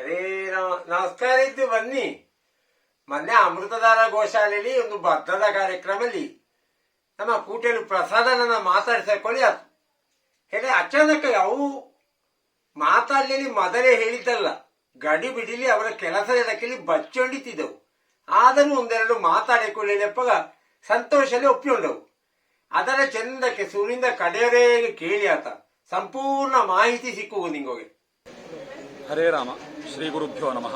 ಅರೇ ನಮ- ನಮಸ್ಕಾರ ಇದ್ದು ಬನ್ನಿ. ಮೊನ್ನೆ ಅಮೃತಧಾರ ಗೋಶಾಲೆಯಲ್ಲಿ ಒಂದು ಭದ್ರದ ಕಾರ್ಯಕ್ರಮದಲ್ಲಿ ನಮ್ಮ ಕೂಟೆಲು ಪ್ರಸಾದನ ಮಾತಾಡಿಸಿಕೊಳ್ಳಿ ಅದು. ಹೇಳಿ ಅಚಾನಕ್ ಅವು ಮಾತಾಡಲಿ ಮೊದಲೇ ಹೇಳಿದ್ದಲ್ಲ, ಗಡಿ ಬಿಡಿಲಿ ಅವರ ಕೆಲಸ ಇದಕ್ಕೆಲ್ಲಿ ಬಚ್ಚೊಂಡಿತಿದ್ದವು. ಆದರೂ ಒಂದೆರಡು ಮಾತಾಡಿಕೊಳ್ಳಿಪ್ಪ ಸಂತೋಷಲ್ಲಿ ಒಪ್ಪಿಕೊಂಡವು. ಅದರ ಚಂದಕ್ಕೆ ಸೂರಿಂದ ಕಡೆಯವರೇ ಕೇಳಿ ಆತ. ಸಂಪೂರ್ಣ ಮಾಹಿತಿ ಸಿಕ್ಕುವುದು ನಿಂಗೋಗೆ. ಹರೇ ರಾಮ, ಶ್ರೀ ಗುರುಭ್ಯೋ ನಮಃ.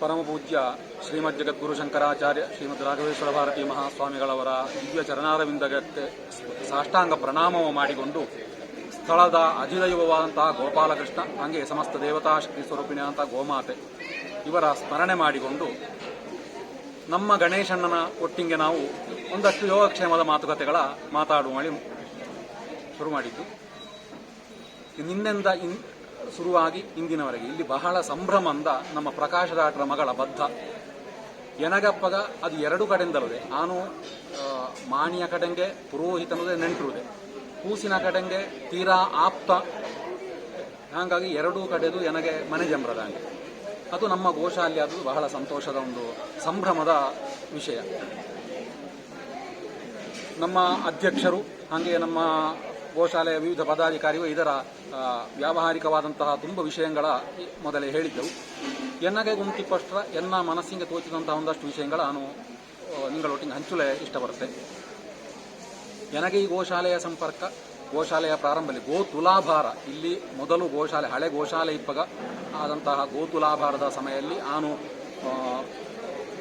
ಪರಮ ಪೂಜ್ಯ ಶ್ರೀಮದ್ ಜಗದ್ಗುರು ಶಂಕರಾಚಾರ್ಯ ಶ್ರೀಮದ್ ರಾಘವೇಶ್ವರ ಭಾರತಿ ಮಹಾಸ್ವಾಮಿಗಳವರ ದಿವ್ಯ ಚರಣಾರವಿಂದಕ್ಕೆ ಸಾಷ್ಟಾಂಗ ಪ್ರಣಾಮವ ಮಾಡಿಕೊಂಡು ಸ್ಥಳದ ಅಧಿದೈವವಾದಂತಹ ಗೋಪಾಲಕೃಷ್ಣ, ಹಾಗೆ ಸಮಸ್ತ ದೇವತಾ ಶಕ್ತಿ ಸ್ವರೂಪಿಣಿಯಾದಂತಹ ಗೋಮಾತೆ, ಇವರ ಸ್ಮರಣೆ ಮಾಡಿಕೊಂಡು ನಮ್ಮ ಗಣೇಶಣ್ಣನ ಒಟ್ಟಿಗೆ ನಾವು ಒಂದಷ್ಟು ಯೋಗಕ್ಷೇಮದ ಮಾತುಕತೆಗಳ ಮಾತಾಡುವಳಿ ಶುರು ಮಾಡಿದ್ದು. ನಿನ್ನೆಂದ ಶುರುವಾಗಿ ಇಂದಿನವರೆಗೆ. ಇಲ್ಲಿ ಬಹಳ ಸಂಭ್ರಮಂದ ನಮ್ಮ ಪ್ರಕಾಶದಾಟರ ಮಗಳ ಬದ್ಧ. ಎನಗಪ್ಪಗ ಅದು ಎರಡು ಕಡೆಯಿಂದಲದೆ. ಆನು ಮಾಣಿಯ ಕಡೆಂಗೆ, ಪುರೋಹಿತನದೇ ನೆಂಟರುದೆ. ಕೂಸಿನ ಕಡೆಂಗೆ, ತೀರಾ ಆಪ್ತ. ಹಾಗಾಗಿ ಎರಡೂ ಕಡೆದು ನನಗೆ ಮನೆ ಜಂಬ್ರದಂಗೆ ಅದು ನಮ್ಮ ಗೋಶಾಲೆ ಅದು ಬಹಳ ಸಂತೋಷದ ಒಂದು ಸಂಭ್ರಮದ ವಿಷಯ. ನಮ್ಮ ಅಧ್ಯಕ್ಷರು, ಹಾಗೆ ನಮ್ಮ ಗೋಶಾಲೆಯ ವಿವಿಧ ಪದಾಧಿಕಾರಿಗಳು ಇದರ ವ್ಯಾವಹಾರಿಕವಾದಂತಹ ತುಂಬ ವಿಷಯಗಳ ಮೊದಲೇ ಹೇಳಿದ್ದೆವು. ಎನ್ನಗೆ ಗುಂತಿಪ್ಪಷ್ಟರ ಎನ್ನ ಮನಸ್ಸಿಗೆ ತೋಚಿದಂತಹ ಒಂದಷ್ಟು ವಿಷಯಗಳ ನಾನು ನಿಂಗಳೊಟ್ಟಿಗೆ ಹಂಚುಲೆ ಇಷ್ಟಪಡುತ್ತೆ ನನಗೆ ಈ ಗೋಶಾಲೆಯ ಸಂಪರ್ಕ, ಗೋಶಾಲೆಯ ಪ್ರಾರಂಭದಲ್ಲಿ ಗೋ ತುಲಾಭಾರ ಇಲ್ಲಿ ಮೊದಲು ಗೋಶಾಲೆ, ಹಳೆ ಗೋಶಾಲೆ ಇಪ್ಪಗ, ಆದಂತಹ ಗೋ ತುಲಾಭಾರದ ಸಮಯದಲ್ಲಿ ನಾನು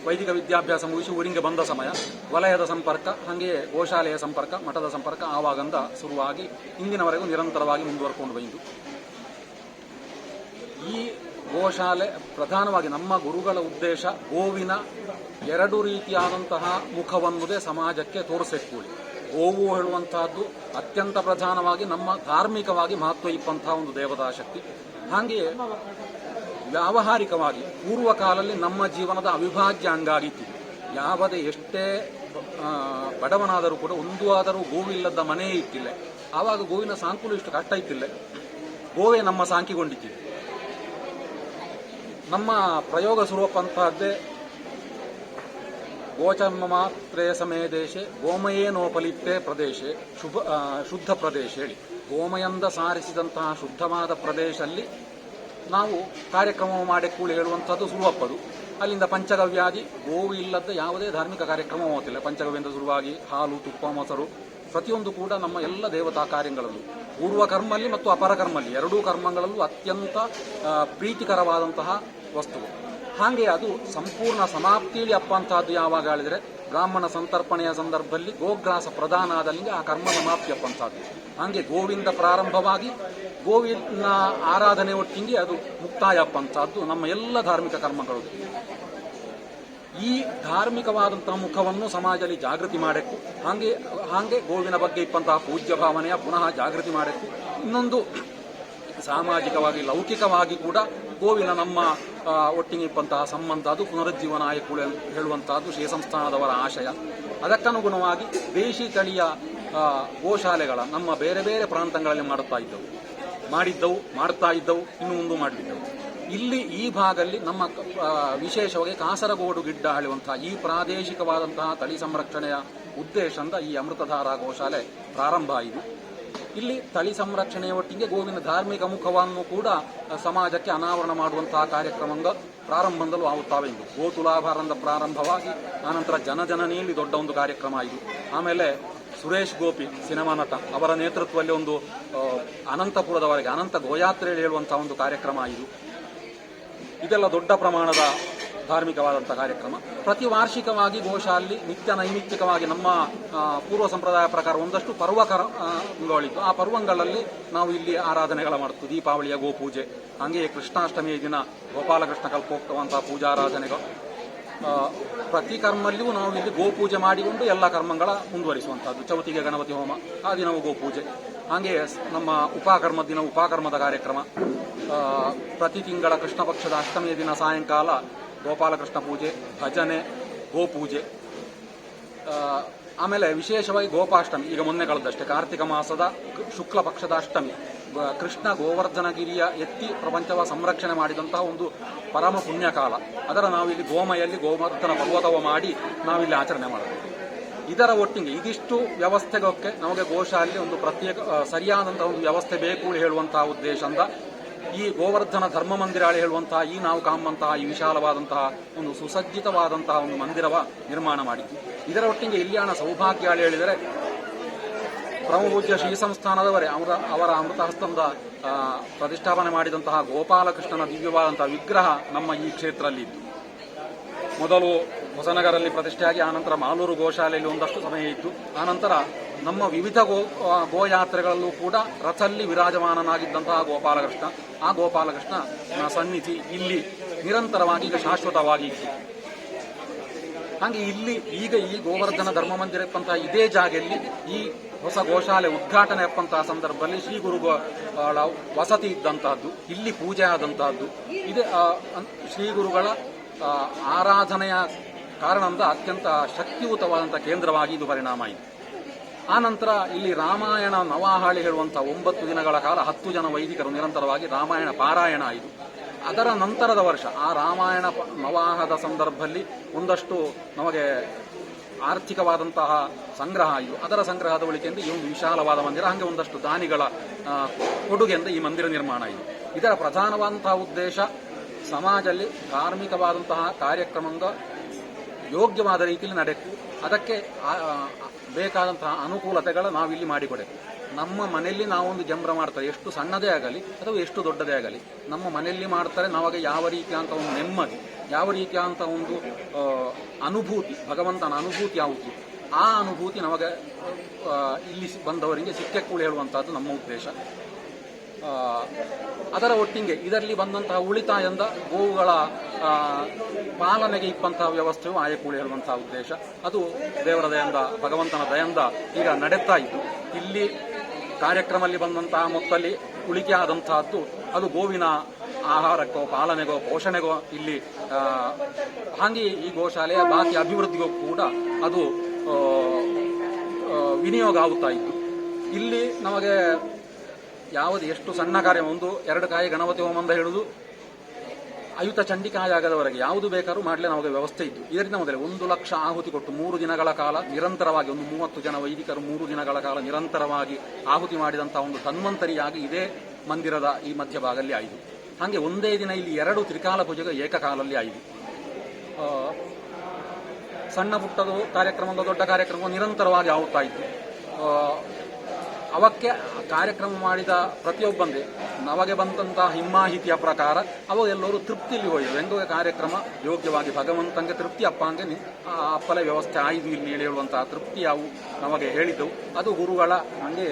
ವೈದಿಕ ವಿದ್ಯಾಭ್ಯಾಸ ಮುಗಿಸಿ ಊರಿಗೆ ಬಂದ ಸಮಯ, ವಲಯದ ಸಂಪರ್ಕ ಹಾಗೆಯೇ ಗೋಶಾಲೆಯ ಸಂಪರ್ಕ, ಮಠದ ಸಂಪರ್ಕ ಆವಾಗಂದ ಶುರುವಾಗಿ ಇಂದಿನವರೆಗೂ ನಿರಂತರವಾಗಿ ಮುಂದುವರ್ಕೊಂಡು ಬಂದು ಈ ಗೋಶಾಲೆ ಪ್ರಧಾನವಾಗಿ ನಮ್ಮ ಗುರುಗಳ ಉದ್ದೇಶ ಗೋವಿನ ಎರಡು ರೀತಿಯಾದಂತಹ ಮುಖವನ್ನುದೇ ಸಮಾಜಕ್ಕೆ ತೋರಿಸಿಕೊಳ್ಳಿ ಗೋವು ಹೇಳುವಂತಹದ್ದು ಅತ್ಯಂತ ಪ್ರಧಾನವಾಗಿ ನಮ್ಮ ಧಾರ್ಮಿಕವಾಗಿ ಮಹತ್ವ ಇಪ್ಪಂತಹ ಒಂದು ದೇವತಾ ಶಕ್ತಿ. ಹಾಗೆಯೇ ವ್ಯಾವಹಾರಿಕವಾಗಿ ಪೂರ್ವ ಕಾಲದಲ್ಲಿ ನಮ್ಮ ಜೀವನದ ಅವಿಭಾಜ್ಯ ಅಂಗ ಆಗಿತ್ತು ಯಾವುದೇ ಎಷ್ಟೇ ಬಡವನಾದರೂ ಕೂಡ ಒಂದು ಆದರೂ ಗೋವಿಲ್ಲದ ಮನೆಯೇ ಇತ್ತಿಲ್ಲ ಆವಾಗ ಗೋವಿನ ಸಾಂಕುಲು ಇಷ್ಟು ಕಷ್ಟ ಇತ್ತಿಲ್ಲ ಗೋವೆ ನಮ್ಮ ಸಾಂಕಿಗೊಂಡಿತ್ತು. ನಮ್ಮ ಪ್ರಯೋಗ ಸ್ವರೂಪಂತಹದ್ದೇ ಗೋಚರ್ಮ ಮಾತ್ರೇ ಸಮೇ ಗೋಮಯೇ ಗೋಮಯೇನೋಪಲಿಪ್ತೆ ಪ್ರದೇಶ, ಶುಭ ಶುದ್ಧ ಪ್ರದೇಶ ಹೇಳಿ. ಗೋಮಯಂದ ಸಾರಿಸಿದಂತಹ ಶುದ್ಧವಾದ ಪ್ರದೇಶದಲ್ಲಿ ನಾವು ಕಾರ್ಯಕ್ರಮ ಮಾಡಿ ಕೂಳಿ ಹೇಳುವಂಥದ್ದು ಸುರುವಪ್ಪದು ಅಲ್ಲಿಂದ ಪಂಚಗವ್ಯಾದಿ ಗೋವು ಇಲ್ಲದ ಯಾವುದೇ ಧಾರ್ಮಿಕ ಕಾರ್ಯಕ್ರಮ ಹೋಗುತ್ತಿಲ್ಲ ಪಂಚಗವ್ಯದಿಂದ ಶುರುವಾಗಿ ಹಾಲು, ತುಪ್ಪ, ಮೊಸರು, ಪ್ರತಿಯೊಂದು ಕೂಡ ನಮ್ಮ ಎಲ್ಲ ದೇವತಾ ಕಾರ್ಯಗಳಲ್ಲೂ. ಪೂರ್ವ ಕರ್ಮಲ್ಲಿ ಮತ್ತು ಅಪರ ಕರ್ಮಲ್ಲಿ ಎರಡೂ ಕರ್ಮಗಳಲ್ಲೂ ಅತ್ಯಂತ ಪ್ರೀತಿಕರವಾದಂತಹ ವಸ್ತುಗಳು. ಹಾಗೆ ಅದು ಸಂಪೂರ್ಣ ಸಮಾಪ್ತಿಯಲ್ಲಿ ಅಪ್ಪಂತಹದ್ದು ಯಾವಾಗ ಹೇಳಿದ್ರೆ ಬ್ರಾಹ್ಮಣ ಸಂತರ್ಪಣೆಯ ಸಂದರ್ಭದಲ್ಲಿ ಗೋಗ್ರಾಸ ಪ್ರಧಾನ ಆದಲ್ಲಿ ಆ ಕರ್ಮ ಸಮಾಪ್ತಿ ಅಪ್ಪಂತಹದ್ದು ಹಾಗೆ ಗೋವಿಂದ ಪ್ರಾರಂಭವಾಗಿ ಗೋವಿನ ಆರಾಧನೆ ಒಟ್ಟಿಗೆ ಅದು ಮುಕ್ತಾಯ ಅಪ್ಪಂತಹದ್ದು ನಮ್ಮ ಎಲ್ಲ ಧಾರ್ಮಿಕ ಕರ್ಮಗಳು. ಈ ಧಾರ್ಮಿಕವಾದಂತಹ ಮುಖವನ್ನು ಸಮಾಜದಲ್ಲಿ ಜಾಗೃತಿ ಮಾಡಬೇಕು ಹಾಗೆ ಹಾಗೆ ಗೋವಿನ ಬಗ್ಗೆ ಇಪ್ಪಂತಹ ಪೂಜ್ಯ ಭಾವನೆಯ ಪುನಃ ಜಾಗೃತಿ ಮಾಡಬೇಕು ಇನ್ನೊಂದು ಸಾಮಾಜಿಕವಾಗಿ, ಲೌಕಿಕವಾಗಿ ಕೂಡ ಗೋವಿನ ನಮ್ಮ ಒಟ್ಟಿಗಿಪ್ಪಂತಹ ಸಂಬಂಧ, ಅದು ಪುನರುಜ್ಜೀವನ ಹೇಳುವಂತಹದ್ದು ಶ್ರೀ ಸಂಸ್ಥಾನದವರ ಆಶಯ. ಅದಕ್ಕನುಗುಣವಾಗಿ ದೇಶಿ ತಳಿಯ ಗೋಶಾಲೆಗಳ ನಮ್ಮ ಬೇರೆ ಬೇರೆ ಪ್ರಾಂತಗಳಲ್ಲಿ ಮಾಡುತ್ತಾ ಇದ್ದವು. ಮಾಡಿದ್ದವು, ಮಾಡ್ತಾ ಇದ್ದವು, ಇನ್ನು ಮುಂದೆ ಮಾಡಲಿದ್ದವು ಇಲ್ಲಿ ಈ ಭಾಗದಲ್ಲಿ ನಮ್ಮ ವಿಶೇಷವಾಗಿ ಕಾಸರಗೋಡು ಗಿಡ್ಡ ಹೇಳುವಂತಹ ಈ ಪ್ರಾದೇಶಿಕವಾದಂತಹ ತಳಿ ಸಂರಕ್ಷಣೆಯ ಉದ್ದೇಶದಿಂದ ಈ ಅಮೃತಧಾರ ಗೋಶಾಲೆ ಪ್ರಾರಂಭ ಆಯಿತು ಇಲ್ಲಿ ತಳಿ ಸಂರಕ್ಷಣೆಯ ಒಟ್ಟಿಗೆ ಗೋವಿನ ಧಾರ್ಮಿಕ ಮುಖವನ್ನು ಕೂಡ ಸಮಾಜಕ್ಕೆ ಅನಾವರಣ ಮಾಡುವಂತಹ ಕಾರ್ಯಕ್ರಮ ಪ್ರಾರಂಭದಲ್ಲೂ ಆಗುತ್ತಾವೆ ಗೋತುಲಾಭಾರಂದ ಪ್ರಾರಂಭವಾಗಿ, ಆನಂತರ ಜನಜನನೆಯಲ್ಲಿ ದೊಡ್ಡ ಒಂದು ಕಾರ್ಯಕ್ರಮ ಆಯಿತು ಆಮೇಲೆ ಸುರೇಶ್ ಗೋಪಿ, ಸಿನಿಮಾ ನಟ, ಅವರ ನೇತೃತ್ವದಲ್ಲಿ ಒಂದು ಅನಂತಪುರದವರೆಗೆ, ಅನಂತ ಗೋಯಾತ್ರೆಯಲ್ಲಿ ಹೇಳುವಂತಹ ಒಂದು ಕಾರ್ಯಕ್ರಮ ಆಯಿತು ಇದೆಲ್ಲ ದೊಡ್ಡ ಪ್ರಮಾಣದ ಧಾರ್ಮಿಕವಾದಂಥ ಕಾರ್ಯಕ್ರಮ. ಪ್ರತಿ ವಾರ್ಷಿಕವಾಗಿ ಗೋಶಾಲಿ ನಿತ್ಯ ನೈಮಿತ್ತಿಕವಾಗಿ ನಮ್ಮ ಪೂರ್ವ ಸಂಪ್ರದಾಯ ಪ್ರಕಾರ ಒಂದಷ್ಟು ಪರ್ವ ಕರ್ಮಗಳಿದ್ದು ಆ ಪರ್ವಗಳಲ್ಲಿ ನಾವು ಇಲ್ಲಿ ಆರಾಧನೆಗಳ ಮಾಡ್ತೀವಿ. ದೀಪಾವಳಿಯ ಗೋಪೂಜೆ, ಹಾಗೆಯೇ ಕೃಷ್ಣಾಷ್ಟಮಿಯ ದಿನ ಗೋಪಾಲಕೃಷ್ಣ ಕಲ್ಪೋಕ್ತವಂತಹ ಪೂಜಾರಾಧನೆಗಳು ಪ್ರತಿ ಕರ್ಮಲ್ಲಿಯೂ ನಾವು ಇಲ್ಲಿ ಗೋಪೂಜೆ ಮಾಡಿಕೊಂಡು ಎಲ್ಲ ಕರ್ಮಗಳ ಮುಂದುವರಿಸುವಂತಹದ್ದು ಚೌತಿಗೆ ಗಣಪತಿ ಹೋಮ, ಆ ದಿನವೂ ಗೋಪೂಜೆ. ಹಾಗೆಯೇ ಸ್- ನಮ್ಮ ಉಪಕರ್ಮ ದಿನ ಉಪಕರ್ಮದ ಕಾರ್ಯಕ್ರಮ. ಪ್ರತಿ ತಿಂಗಳ ಕೃಷ್ಣ ಪಕ್ಷದ ಅಷ್ಟಮಿಯ ದಿನ ಸಾಯಂಕಾಲ ಗೋಪಾಲಕೃಷ್ಣ ಪೂಜೆ, ಭಜನೆ, ಗೋಪೂಜೆ. ಆಮೇಲೆ ವಿಶೇಷವಾಗಿ ಗೋಪಾಷ್ಟಮಿ, ಈಗ ಮೊನ್ನೆ ಕಳೆದಷ್ಟೇ, ಕಾರ್ತಿಕ ಮಾಸದ ಶುಕ್ಲ ಪಕ್ಷದ ಅಷ್ಟಮಿ. ಕೃಷ್ಣ ಗೋವರ್ಧನಗಿರಿಯ ಎತ್ತಿ ಪ್ರಪಂಚವ ಸಂರಕ್ಷಣೆ ಮಾಡಿದಂತಹ ಒಂದು ಪರಮ ಪುಣ್ಯಕಾಲ. ಅದರ ನಾವಿಲ್ಲಿ ಗೋಮಯಲ್ಲಿ ಗೋವರ್ಧನ ಪರ್ವತವ ಮಾಡಿ ನಾವಿಲ್ಲಿ ಆಚರಣೆ ಮಾಡಬೇಕು ಇದರ ಒಟ್ಟಿಗೆ ಇದಿಷ್ಟು ವ್ಯವಸ್ಥೆಗೊಕ್ಕೆ ನಮಗೆ ಗೋಶಾಲೆ ಒಂದು ಪ್ರತ್ಯೇಕ ಸರಿಯಾದಂತಹ ಒಂದು ವ್ಯವಸ್ಥೆ ಬೇಕು ಹೇಳುವಂತಹ ಉದ್ದೇಶದಿಂದ ಈ ಗೋವರ್ಧನ ಧರ್ಮ ಮಂದಿರ ಹೇಳುವಂತಹ, ಈ ನಾವು ಕಾಮಂತಹ ಈ ವಿಶಾಲವಾದಂತಹ ಒಂದು ಸುಸಜ್ಜಿತವಾದಂತಹ ಒಂದು ಮಂದಿರವ ನಿರ್ಮಾಣ ಮಾಡಿದ್ದು ಇದರ ಒಟ್ಟಿಗೆ ಸೌಭಾಗ್ಯ ಹೇಳಿದರೆ ಪರಮಪೂಜ್ಯ ಶ್ರೀ ಸಂಸ್ಥಾನದವರೇ ಅವರ ಅವರ ಅಮೃತ ಹಸ್ತಂದ ಪ್ರತಿಷ್ಠಾಪನೆ ಮಾಡಿದಂತಹ ಗೋಪಾಲಕೃಷ್ಣನ ದಿವ್ಯವಾದಂತಹ ವಿಗ್ರಹ ನಮ್ಮ ಈ ಕ್ಷೇತ್ರದಲ್ಲಿ ಮೊದಲು ಹೊಸನಗರಲ್ಲಿ ಪ್ರತಿಷ್ಠೆಯಾಗಿ, ಆನಂತರ ಮಾಲೂರು ಗೋಶಾಲೆಯಲ್ಲಿ ಒಂದಷ್ಟು ಸಮಯ ಇತ್ತು. ಆನಂತರ ನಮ್ಮ ವಿವಿಧ ಗೋ ಗೋಯಾತ್ರೆಗಳಲ್ಲೂ ಕೂಡ ರಥಲ್ಲಿ ವಿರಾಜಮಾನನಾಗಿದ್ದಂತಹ ಗೋಪಾಲಕೃಷ್ಣ. ಆ ಗೋಪಾಲಕೃಷ್ಣ ಸನ್ನಿಧಿ. ಇಲ್ಲಿ ನಿರಂತರವಾಗಿ ಈಗ ಶಾಶ್ವತವಾಗಿ ಹಾಗೆ ಇಲ್ಲಿ ಈಗ ಈ ಗೋವರ್ಧನ ಧರ್ಮ ಮಂದಿರ ಎಪ್ಪಂತಹ ಇದೇ ಜಾಗದಲ್ಲಿ ಈ ಹೊಸ ಗೋಶಾಲೆ ಉದ್ಘಾಟನೆ ಸಂದರ್ಭದಲ್ಲಿ ಶ್ರೀ ಗುರು ವಸತಿ ಇದ್ದಂತಹದ್ದು, ಇಲ್ಲಿ ಪೂಜೆ ಆದಂತಹದ್ದು. ಇದೇ ಶ್ರೀ ಗುರುಗಳ ಆರಾಧನೆಯ ಕಾರಣದಿಂದ ಅತ್ಯಂತ ಶಕ್ತಿಯುತವಾದಂಥ ಕೇಂದ್ರವಾಗಿ ಇದು ಪರಿಣಾಮ ಇದೆ ಆ ನಂತರ ಇಲ್ಲಿ ರಾಮಾಯಣ ನವಾಹಾಳಿ ಹೇಳುವಂಥ ಒಂಬತ್ತು ದಿನಗಳ ಕಾಲ ಹತ್ತು ಜನ ವೈದಿಕರು ನಿರಂತರವಾಗಿ ರಾಮಾಯಣ ಪಾರಾಯಣ ಆಯಿತು. ಅದರ ನಂತರದ ವರ್ಷ, ಆ ರಾಮಾಯಣ ನವಾಹದ ಸಂದರ್ಭದಲ್ಲಿ ಒಂದಷ್ಟು ನಮಗೆ ಆರ್ಥಿಕವಾದಂತಹ ಸಂಗ್ರಹ ಆಯಿತು. ಅದರ ಸಂಗ್ರಹದ ಬಳಿಕೆಯಿಂದ ಈ ಒಂದು ವಿಶಾಲವಾದ ಮಂದಿರ, ಹಾಗೆ ಒಂದಷ್ಟು ದಾನಿಗಳ ಕೊಡುಗೆಯಿಂದ ಈ ಮಂದಿರ ನಿರ್ಮಾಣ ಆಯಿತು. ಇದರ ಪ್ರಧಾನವಾದಂತಹ ಉದ್ದೇಶ ಸಮಾಜದಲ್ಲಿ ಧಾರ್ಮಿಕವಾದಂತಹ ಕಾರ್ಯಕ್ರಮದ ಯೋಗ್ಯವಾದ ರೀತಿಯಲ್ಲಿ ನಡೆಕು. ಅದಕ್ಕೆ ಬೇಕಾದಂತಹ ಅನುಕೂಲತೆಗಳ ನಾವಿಲ್ಲಿ ಮಾಡಿಕೊಡಬೇಕು ನಮ್ಮ ಮನೆಯಲ್ಲಿ ನಾವೊಂದು ಜಂಬ್ರ ಮಾಡ್ತಾರೆ. ಎಷ್ಟು ಸಣ್ಣದೇ ಆಗಲಿ ಅಥವಾ ಎಷ್ಟು ದೊಡ್ಡದೇ ಆಗಲಿ, ನಮ್ಮ ಮನೆಯಲ್ಲಿ ಮಾಡ್ತಾರೆ. ನಾವಾಗ ಯಾವ ರೀತಿಯಂತ ಒಂದು ನೆಮ್ಮದಿ, ಯಾವ ರೀತಿಯಂತ ಒಂದು ಅನುಭೂತಿ, ಭಗವಂತನ ಅನುಭೂತಿ ಯಾವುದು, ಆ ಅನುಭೂತಿ ನಮಗೆ ಇಲ್ಲಿ ಬಂದವರಿಗೆ ಸಿಕ್ಕಕ್ಕೂಳು ಹೇಳುವಂತಹದ್ದು ನಮ್ಮ ಉದ್ದೇಶ. ಅದರ ಒಟ್ಟಿಗೆ ಇದರಲ್ಲಿ ಬಂದಂತಹ ಉಳಿತಾಯದಿಂದ ಗೋವುಗಳ ಪಾಲನೆಗೆ ಇಪ್ಪಂತಹ ವ್ಯವಸ್ಥೆಯು ಆಯಕೂಳಿ ಹೇಳುವಂತಹ ಉದ್ದೇಶ. ಅದು ದೇವರ ದಯಂದ ಭಗವಂತನ ದಯಂದ ಈಗ ನಡೆತಾ ಇತ್ತು. ಇಲ್ಲಿ ಕಾರ್ಯಕ್ರಮದಲ್ಲಿ ಬಂದಂತಹ ಮೊತ್ತಲ್ಲಿ ಉಳಿಕೆ ಆದಂತಹದ್ದು, ಅದು ಗೋವಿನ ಆಹಾರಕ್ಕೋ, ಪಾಲನೆಗೋ, ಪೋಷಣೆಗೋ ಇಲ್ಲಿ ಹಾಗೆ ಈ ಗೋಶಾಲೆಯ ಬಾಕಿ ಅಭಿವೃದ್ಧಿಗೂ ಕೂಡ ಅದು ವಿನಿಯೋಗ ಆಗುತ್ತಾ ಇತ್ತು. ಇಲ್ಲಿ ನಮಗೆ ಯಾವುದು ಎಷ್ಟು ಸಣ್ಣ ಕಾರ್ಯ? ಒಂದು, ಎರಡು ಕಾಯಿ ಗಣಪತಿ ಹೋಮ ಅಂತ ಹೇಳುದು ಅಯುತ ಚಂಡಿಕಾಯಾಗದವರೆಗೆ. ಯಾವುದು ಬೇಕಾದ್ರೂ ಮಾಡಲೇ ನಮಗೆ ವ್ಯವಸ್ಥೆ ಇತ್ತು ಇದರಿಂದ ಮೊದಲೇ ಒಂದು ಲಕ್ಷ ಆಹುತಿ ಕೊಟ್ಟು ಮೂರು ದಿನಗಳ ಕಾಲ ನಿರಂತರವಾಗಿ, ಒಂದು ಮೂವತ್ತು ಜನ ವೈದಿಕರು ಮೂರು ದಿನಗಳ ಕಾಲ ನಿರಂತರವಾಗಿ ಆಹುತಿ ಮಾಡಿದಂತಹ ಒಂದು ಧನ್ವಂತರಿಯಾಗಿ ಇದೇ ಮಂದಿರದ ಈ ಮಧ್ಯಭಾಗದಲ್ಲಿ ಆಯಿತು ಹಾಗೆ ಒಂದೇ ದಿನ ಇಲ್ಲಿ ಎರಡು ತ್ರಿಕಾಲ ಪೂಜೆಗೆ ಏಕಕಾಲಲ್ಲಿ ಆಯಿತು ಸಣ್ಣ ಪುಟ್ಟದು ಕಾರ್ಯಕ್ರಮದ ದೊಡ್ಡ ಕಾರ್ಯಕ್ರಮ ನಿರಂತರವಾಗಿ ಆಗುತ್ತಾ ಇತ್ತು. ಅವಕ್ಕೆ ಕಾರ್ಯಕ್ರಮ ಮಾಡಿದ ಪ್ರತಿಯೊಬ್ಬಂದೇ ನಮಗೆ ಬಂದಂತಹ ಹಿಮ್ಮಾಹಿತಿಯ ಪ್ರಕಾರ ಅವ ಎಲ್ಲರೂ ತೃಪ್ತಿಯಲ್ಲಿ ಹೋಯಿತು. ಎಂದು ಕಾರ್ಯಕ್ರಮ ಯೋಗ್ಯವಾಗಿ ಭಗವಂತಂಗೆ ತೃಪ್ತಿ ಅಪ್ಪ ಹಂಗೆ ಆ ಅಪ್ಪಲೆ ವ್ಯವಸ್ಥೆ ಆಯ್ದು ಇಲ್ಲಿ ಹೇಳುವಂತಹ ತೃಪ್ತಿ ಅವು ನಮಗೆ ಹೇಳಿದ್ದವು. ಅದು ಗುರುಗಳ ನನಗೆ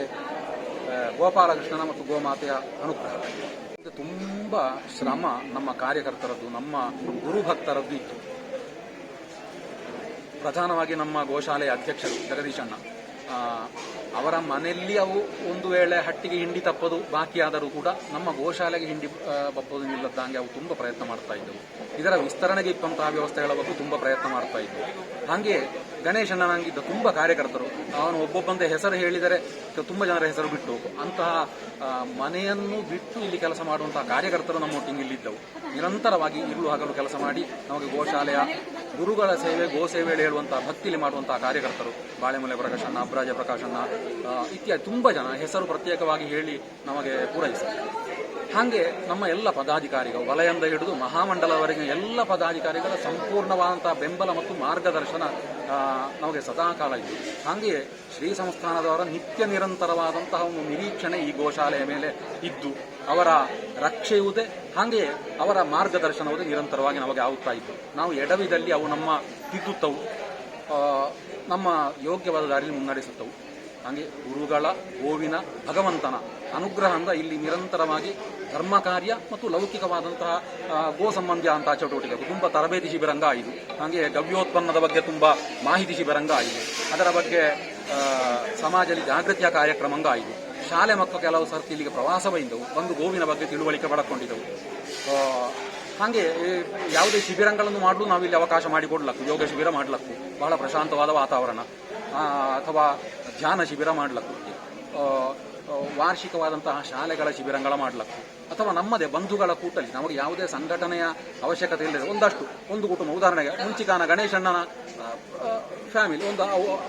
ಗೋಪಾಲಕೃಷ್ಣನ ಮತ್ತು ಗೋಮಾತೆಯ ಅನುಗ್ರಹ. ತುಂಬ ಶ್ರಮ ನಮ್ಮ ಕಾರ್ಯಕರ್ತರದ್ದು, ನಮ್ಮ ಗುರುಭಕ್ತರದ್ದು ಇತ್ತು. ಪ್ರಧಾನವಾಗಿ ನಮ್ಮ ಗೋಶಾಲೆಯ ಅಧ್ಯಕ್ಷರು ಜಗದೀಶಣ್ಣ. ಅವರ ಮನೆಯಲ್ಲಿ ಅವು ಒಂದು ವೇಳೆ ಹಟ್ಟಿಗೆ ಹಿಂಡಿ ತಪ್ಪದು ಬಾಕಿಯಾದರೂ ಕೂಡ ನಮ್ಮ ಗೋಶಾಲೆಗೆ ಹಿಂಡಿ ಬಪ್ಪದು ನಿಲ್ಲದಂಗೆ ಅವು ತುಂಬ ಪ್ರಯತ್ನ ಮಾಡ್ತಾ ಇದ್ದವು. ಇದರ ವಿಸ್ತರಣೆಗೆ ಇಪ್ಪಂತಹ ವ್ಯವಸ್ಥೆಗಳ ಬಗ್ಗೆ ತುಂಬ ಪ್ರಯತ್ನ ಮಾಡ್ತಾ ಇದ್ದವು. ಹಾಗೆ ಗಣೇಶಣ್ಣನಾಗಿದ್ದ ತುಂಬ ಕಾರ್ಯಕರ್ತರು, ಅವನು ಒಬ್ಬೊಬ್ಬಂದೇ ಹೆಸರು ಹೇಳಿದರೆ ತುಂಬ ಜನರ ಹೆಸರು ಬಿಟ್ಟು. ಅಂತಹ ಮನೆಯನ್ನು ಬಿಟ್ಟು ಇಲ್ಲಿ ಕೆಲಸ ಮಾಡುವಂತಹ ಕಾರ್ಯಕರ್ತರು ನಮ್ಮೊಟ್ಟಿಗೆ ಇಲ್ಲಿದ್ದವು. ನಿರಂತರವಾಗಿ ಇರುಳು ಹಗಲು ಕೆಲಸ ಮಾಡಿ ನಮಗೆ ಗೋಶಾಲೆಯ ಗುರುಗಳ ಸೇವೆ, ಗೋ ಸೇವೆ ಹೇಳುವಂತಹ ಭಕ್ತಿಯಲ್ಲಿ ಮಾಡುವಂತಹ ಕಾರ್ಯಕರ್ತರು. ಬಾಳೆಮಲೆ ಪ್ರಕಾಶಣ್ಣ, ಅಬ್ರಾಜ ಪ್ರಕಾಶಣ್ಣ ಇತ್ಯಾದಿ ತುಂಬ ಜನ ಹೆಸರು ಪ್ರತ್ಯೇಕವಾಗಿ ಹೇಳಿ ನಮಗೆ ಪೂರೈಸಿದ್ದಾರೆ ಹಾಗೆ ನಮ್ಮ ಎಲ್ಲ ಪದಾಧಿಕಾರಿಗಳು ವಲಯದಿಂದ ಹಿಡಿದು ಮಹಾಮಂಡಲವರೆಗೆ ಎಲ್ಲ ಪದಾಧಿಕಾರಿಗಳ ಸಂಪೂರ್ಣವಾದಂತಹ ಬೆಂಬಲ ಮತ್ತು ಮಾರ್ಗದರ್ಶನ ನಮಗೆ ಸದಾಕಾಲ ಇದೆ. ಹಾಗೆಯೇ ಶ್ರೀ ಸಂಸ್ಥಾನದವರ ನಿತ್ಯ ನಿರಂತರವಾದಂತಹ ಒಂದು ನಿರೀಕ್ಷಣೆ ಈ ಗೋಶಾಲೆಯ ಮೇಲೆ ಇದ್ದು, ಅವರ ರಕ್ಷೆಯುವುದೇ ಹಾಗೆಯೇ ಅವರ ಮಾರ್ಗದರ್ಶನವುದೇ ನಿರಂತರವಾಗಿ ನಮಗೆ ಆಗುತ್ತಾ ಇತ್ತು ನಾವು ಎಡವಿದಲ್ಲಿ ಅವು ನಮ್ಮ ತಿದ್ದುತ್ತವು ನಮ್ಮ ಯೋಗ್ಯವಾದ ದಾರಿಯಲ್ಲಿ ಮುನ್ನಡೆಸುತ್ತವು. ಹಾಗೆ ಗುರುಗಳ ಗೋವಿನ ಭಗವಂತನ ಅನುಗ್ರಹದಿಂದ ಇಲ್ಲಿ ನಿರಂತರವಾಗಿ ಧರ್ಮ ಕಾರ್ಯ ಮತ್ತು ಲೌಕಿಕವಾದಂತಹ ಗೋ ಸಂಬಂಧಿ ಅಂತ ಚಟುವಟಿಕೆ ತುಂಬ ತರಬೇತಿ ಶಿಬಿರಂಗ ಆಯಿತು ಹಾಗೆ ಗವ್ಯೋತ್ಪನ್ನದ ಬಗ್ಗೆ ತುಂಬ ಮಾಹಿತಿ ಶಿಬಿರಂಗ ಆಯಿತು ಅದರ ಬಗ್ಗೆ ಸಮಾಜದಲ್ಲಿ ಜಾಗೃತಿಯ ಕಾರ್ಯಕ್ರಮಂಗ ಆಯಿತು ಶಾಲೆ ಮಕ್ಕಳು ಕೆಲವು ಸರ್ತಿ ಇಲ್ಲಿಗೆ ಪ್ರವಾಸ ಇದ್ದವು ಬಂದು ಗೋವಿನ ಬಗ್ಗೆ ತಿಳುವಳಿಕೆ ಪಡ್ಕೊಂಡಿದ್ದವು. ಹಾಗೆ ಯಾವುದೇ ಶಿಬಿರಗಳನ್ನು ಮಾಡಲು ನಾವಿಲ್ಲಿ ಅವಕಾಶ ಮಾಡಿಕೊಡ್ಲಕ್ಕು, ಯೋಗ ಶಿಬಿರ ಮಾಡ್ಲಕ್ಕು ಬಹಳ ಪ್ರಶಾಂತವಾದ ವಾತಾವರಣ. ಅಥವಾ ಧ್ಯಾನ ಶಿಬಿರ ಮಾಡಲಕ್ಕು. ವಾರ್ಷಿಕವಾದಂತಹ ಶಾಲೆಗಳ ಶಿಬಿರಗಳ ಮಾಡಲಕ್ಕು. ಅಥವಾ ನಮ್ಮದೇ ಬಂಧುಗಳ ಕೂಟಲ್ಲಿ ನಮಗೆ ಯಾವುದೇ ಸಂಘಟನೆಯ ಅವಶ್ಯಕತೆ ಇಲ್ಲದೆ ಒಂದಷ್ಟು, ಒಂದು ಕುಟುಂಬ, ಉದಾಹರಣೆಗೆ ಮುಂಚಿಕಾನ ಗಣೇಶಣ್ಣನ ಫ್ಯಾಮಿಲಿ, ಒಂದು